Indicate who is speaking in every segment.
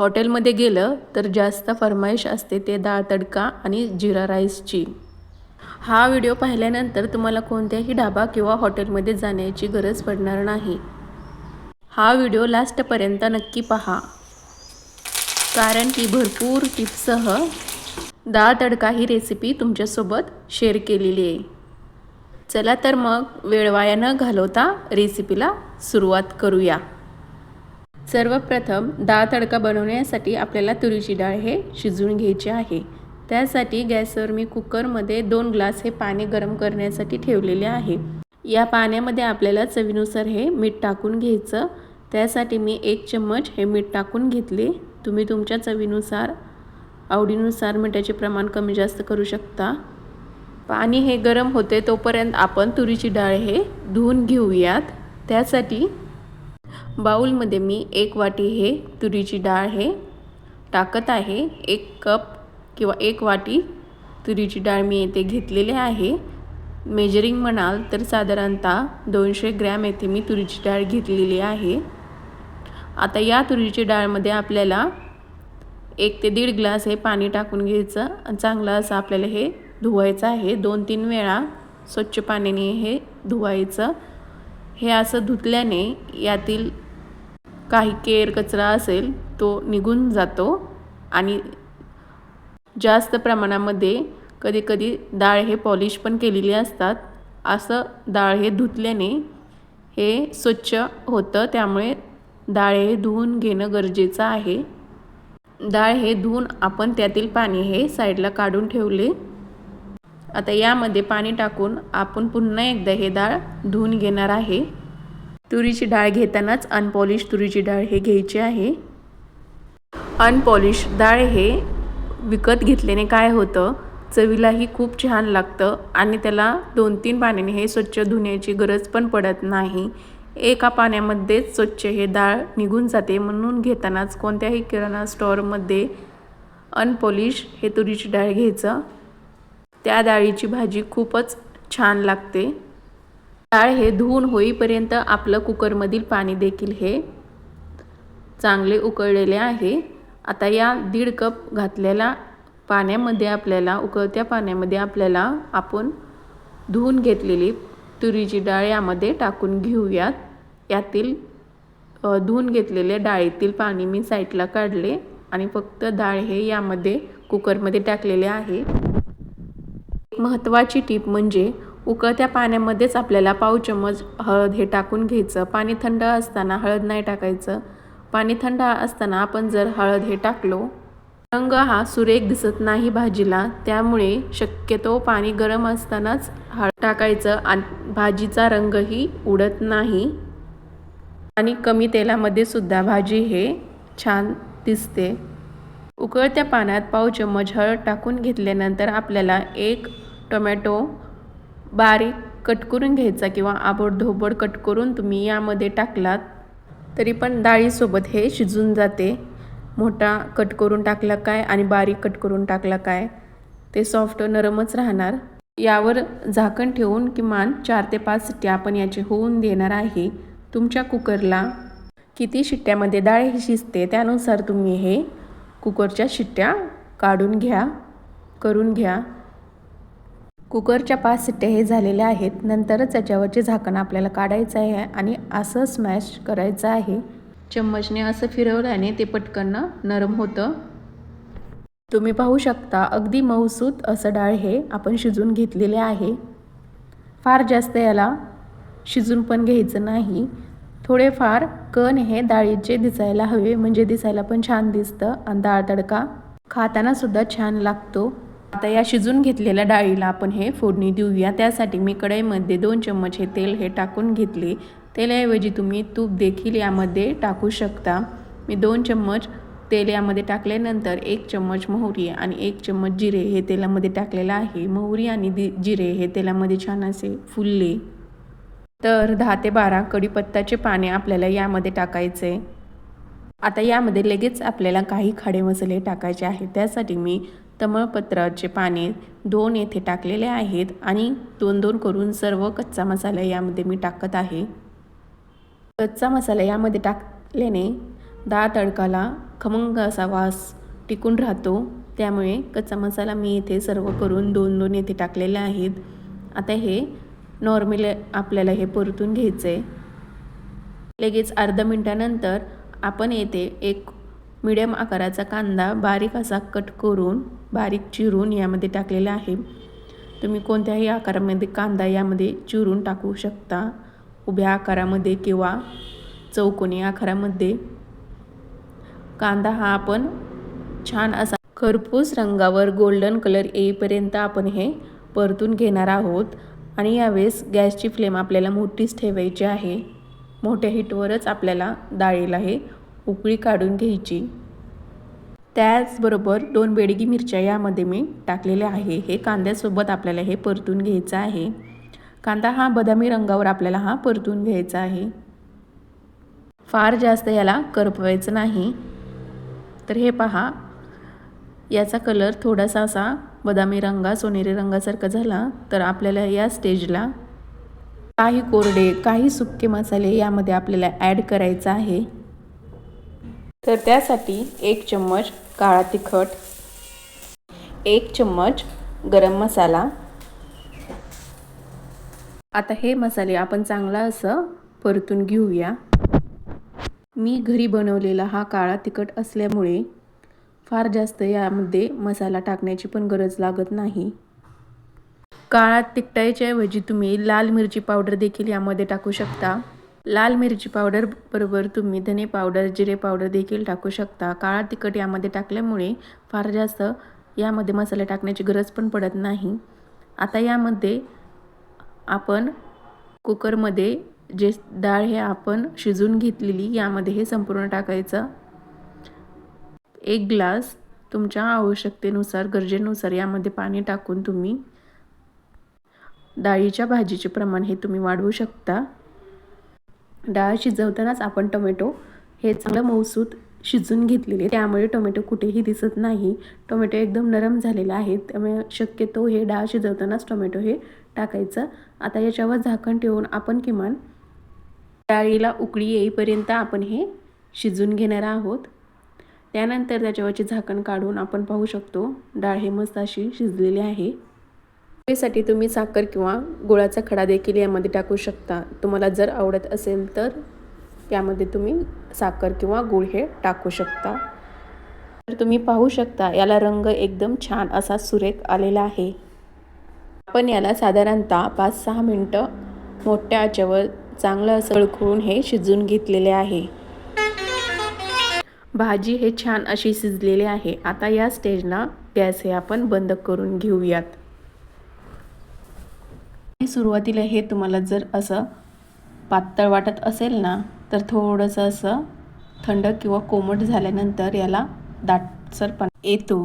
Speaker 1: हॉटेलमध्ये गेलं तर जास्त फरमाईश असते ते डाळ तडका आणि जिरा राईसची. हा व्हिडिओ पाहिल्यानंतर तुम्हाला कोणत्याही ढाबा किंवा हॉटेलमध्ये जाण्याची गरज पडणार नाही. हा व्हिडिओ लास्टपर्यंत नक्की पहा. कारण की भरपूर टिप्ससह डाळ तडका ही रेसिपी तुमच्यासोबत शेअर केलेली आहे. चला तर मग वेळ वाया न घालवता रेसिपीला सुरुवात करूया. सर्वप्रथम डाळ तडका बनवण्यासाठी आपल्याला तुरीची डाळ हे शिजवून घ्यायची आहे. त्यासाठी गॅसवर मी कुकरमध्ये दोन ग्लास हे पाणी गरम करण्यासाठी ठेवलेले आहे. या पाण्यामध्ये आपल्याला चवीनुसार हे मीठ टाकून घ्यायचं. त्यासाठी मी एक चम्मच हे मीठ टाकून घेतले. तुम्ही तुमच्या चवीनुसार आवडीनुसार मिठाचे प्रमाण कमी जास्त करू शकता. पाणी हे गरम होते तोपर्यंत आपण तुरीची डाळ हे धुवून घेऊयात. त्यासाठी बाऊलमध्ये मी एक वाटी हे तुरीची डाळ हे टाकत आहे. एक कप किंवा एक वाटी तुरीची डाळ मी येथे घेतलेली आहे. मेजरिंग म्हणाल तर साधारणतः दोनशे ग्रॅम येथे मी तुरीची डाळ घेतलेली आहे. आता या तुरीची डाळमध्ये आपल्याला एक ते दीड ग्लास हे पाणी टाकून घ्यायचं. चांगलं असं आपल्याला हे धुवायचं आहे. दोन तीन वेळा स्वच्छ पाण्याने हे धुवायचं. हे असं धुतल्याने यातील काही केर कचरा असेल तो निघून जातो आणि जास्त प्रमाणामध्ये कधीकधी डाळ हे पॉलिश पण केलेली असतात. असं डाळ हे धुतल्याने हे स्वच्छ होतं त्यामुळे डाळ हे धुवून घेणं गरजेचं आहे. डाळ हे धुवून आपण त्यातील पाणी हे साईडला काढून ठेवले. आता यामध्ये पाणी टाकून आपण पुन्हा एकदा हे डाळ धुवून घेणार आहे. तुरीची डाळ घेतानाच अनपॉलिश तुरीची डाळ हे घ्यायची आहे. अनपॉलिश डाळ हे विकत घेतल्याने काय होतं? चवीलाही खूप छान लागतं आणि त्याला दोन तीन पाण्याने हे स्वच्छ धुण्याची गरज पण पडत नाही. एका पाण्यामध्येच स्वच्छ हे डाळ निघून जाते म्हणून घेतानाच कोणत्याही किराणा स्टोअरमध्ये अनपॉलिश हे तुरीची डाळ घ्यायचं. त्या डाळीची भाजी खूपच छान लागते. डाळ हे धुवून होईपर्यंत आपलं कुकरमधील पाणी देखील हे चांगले उकळलेले आहे. आता या दीड कप घातलेल्या पाण्यामध्ये आपल्याला उकळत्या पाण्यामध्ये आपल्याला आपण धुवून घेतलेली तुरीची डाळ यामध्ये टाकून घेऊयात. यातील धुवून घेतलेले डाळीतील पाणी मी साईडला काढले आणि फक्त डाळ हे यामध्ये कुकरमध्ये टाकलेले आहे. एक महत्त्वाची टीप म्हणजे उकळत्या पाण्यामध्येच आपल्याला पाव चम्मच हळद हे टाकून घ्यायचं. पाणी थंड असताना हळद नाही टाकायचं. पाणी थंड असताना आपण जर हळद हे टाकलो रंग हा सुरेख दिसत नाही भाजीला त्यामुळे शक्यतो पाणी गरम असतानाच हळद टाकायचं आणि भाजीचा रंगही उडत नाही. आणि कमी तेलामध्ये सुद्धा भाजी हे छान दिसते. उकळत्या पाण्यात पाव चम्मच हळद टाकून घेतल्यानंतर आपल्याला एक टोमॅटो बारीक कट करून घ्यायचा किंवा आबड धोबड कट करून तुम्ही यामध्ये टाकलात तरी पण डाळीसोबत हे शिजून जाते. मोठा कट करून टाकला काय आणि बारीक कट करून टाकला काय ते सॉफ्ट नरमच राहणार. यावर झाकण ठेवून किमान चार ते पाच शिट्ट्या आपण याचे होऊन देणार आहे. तुमच्या कुकरला किती शिट्ट्यामध्ये डाळ ही शिजते त्यानुसार तुम्ही हे कुकरच्या शिट्ट्या काढून घ्या करून घ्या. कुकरच्या पाच सिट्ट्या हे झालेल्या आहेत. नंतरच याच्यावरचे झाकण आपल्याला काढायचं आहे आणि असं स्मॅश करायचं आहे. चम्मचने असं फिरवल्याने ते पटकन नरम होतं. तुम्ही पाहू शकता अगदी मऊसूत असं डाळ हे आपण शिजून घेतलेले आहे. फार जास्त याला शिजून पण घ्यायचं नाही. थोडेफार कण हे डाळीचे दिसायला हवे म्हणजे दिसायला पण छान दिसतं. आणि डाळ तडका खातानासुद्धा छान लागतो. आता या शिजून घेतलेल्या डाळीला आपण हे फोडणी देऊया. त्यासाठी मी कढईमध्ये दोन चम्मच हे तेल हे टाकून घेतले. तेलाऐवजी तुम्ही तूप देखील यामध्ये टाकू शकता. मी दोन चम्मच तेल यामध्ये टाकल्यानंतर एक चम्मच मोहरी आणि एक चम्मच जिरे हे तेलामध्ये टाकलेलं आहे. मोहरी आणि दि जिरे हे तेलामध्ये छान असे फुलले. तर दहा ते बारा कढीपत्ताचे पाने आपल्याला यामध्ये टाकायचे. आता यामध्ये लगेच आपल्याला काही खडे मसाले टाकायचे आहेत. त्यासाठी मी तमळपत्राचे पाने दोन येथे टाकलेले आहेत आणि दोन दोन करून सर्व कच्चा मसाला यामध्ये मी टाकत आहे. कच्चा मसाला यामध्ये टाकल्याने डाळ तडकाला खमंग असा वास टिकून राहतो. त्यामुळे कच्चा मसाला मी इथे सर्व करून दोन दोन येथे टाकलेले आहेत. आता हे नॉर्मल आपल्याला हे परतून घ्यायचं आहे लगेच अर्धा मिनटानंतर आपण येथे एक मिडियम आकाराचा कांदा बारीक असा कट करून बारीक चिरून यामध्ये टाकलेला आहे. तुम्ही कोणत्याही आकारामध्ये कांदा यामध्ये चिरून टाकू शकता. उभ्या आकारामध्ये किंवा चौकोनी आकारामध्ये. कांदा हा आपण छान असा खरपूस रंगावर गोल्डन कलर येईपर्यंत आपण हे परतून घेणार आहोत आणि यावेळेस गॅसची फ्लेम आपल्याला मोठीच ठेवायची आहे. मोठ्या हिटवरच आपल्याला डाळीला हे उकळी काढून घ्यायची. त्याचबरोबर दोन बेडगी मिरच्या यामध्ये मी टाकलेल्या आहे. हे कांद्यासोबत आपल्याला हे परतून घ्यायचं आहे. कांदा हा बदामी रंगावर आपल्याला हा परतून घ्यायचा आहे. फार जास्त याला करपवायचं नाही. तर हे पहा. याचा कलर थोडासा असा बदामी रंगा सोनेरी रंगासारखा झाला तर आपल्याला या स्टेजला काही कोरडे काही सुके मसाले यामध्ये आपल्याला ॲड करायचं आहे. तर त्यासाठी एक चम्मच काळा तिखट एक चम्मच गरम मसाला. आता हे मसाले आपण चांगला असं परतून घेऊया. मी घरी बनवलेला हा काळा तिखट असल्यामुळे फार जास्त यामध्ये मसाला टाकण्याची पण गरज लागत नाही. काळा तिखटाच्याऐवजी तुम्ही लाल मिरची पावडर देखील यामध्ये टाकू शकता. लाल मिरची पावडर बरोबर तुम्ही धने पावडर जिरे पावडर देखील टाकू शकता. काळा तिखट यामध्ये टाकल्यामुळे फार जास्त यामध्ये मसाले टाकण्याची गरज पण पडत नाही. आता यामध्ये आपण कुकरमध्ये जे डाळ हे आपण शिजून घेतलेली यामध्ये हे संपूर्ण टाकायचं. एक ग्लास तुमच्या आवश्यकतेनुसार गरजेनुसार यामध्ये पाणी टाकून तुम्ही डाळीच्या भाजीचे प्रमाण हे तुम्ही वाढवू शकता. डाळ शिजवतानाच आपण टोमॅटो हे चांगलं मऊसूत शिजून घेतलेले त्यामुळे टोमॅटो कुठेही दिसत नाही. टोमॅटो एकदम नरम झालेला आहे त्यामुळे शक्यतो हे डाळ शिजवतानाच टोमॅटो हे टाकायचं. आता याच्यावर झाकण ठेवून आपण किमान डाळीला उकळी येईपर्यंत आपण हे शिजून घेणार आहोत. त्यानंतर त्याच्यावरचे झाकण काढून आपण पाहू शकतो डाळ हे मस्त अशी शिजलेली आहे. त्यासाठी तुम्ही साखर किंवा गुळाचा खडा देखील यामध्ये टाकू शकता. तुम्हाला जर आवडत असेल तर यामध्ये तुम्ही साखर किंवा गूळ हे टाकू शकता. तर तुम्ही पाहू शकता याला रंग एकदम छान असा सुरेख आलेला आहे. आपण याला साधारणतः पाच सहा मिनटं मोठ्या आचेवर चांगलं असं कळखळून हे शिजून घेतलेले आहे. भाजी हे छान अशी शिजलेली आहे. आता या स्टेजला गॅस हे आपण बंद करून घेऊयात. सुरुवातीला हे तुम्हाला जर असं पातळ वाटत असेल ना तर थोडंसं असं थंड किंवा कोमट झाल्यानंतर याला दाटसरपणा येतो.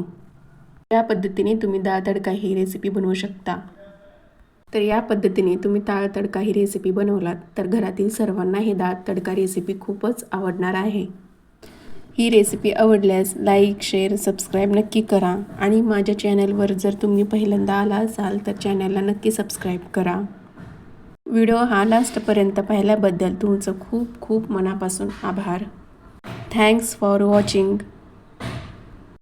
Speaker 1: या पद्धतीने तुम्ही डाळ तडका ही रेसिपी बनवू शकता. तर या पद्धतीने तुम्ही डाळ तडका ही रेसिपी बनवलात तर घरातील सर्वांना ही डाळ तडका रेसिपी खूपच आवडणार आहे. ही रेसिपी आवडल्यास लाईक शेअर सबस्क्राईब नक्की करा. आणि माझ्या चॅनलवर जर तुम्ही पहिल्यांदा आला असाल तर चॅनलला नक्की सबस्क्राईब करा. व्हिडिओ हा लास्टपर्यंत पाहिल्याबद्दल तुमचं खूप खूप मनापासून आभार. Thanks for watching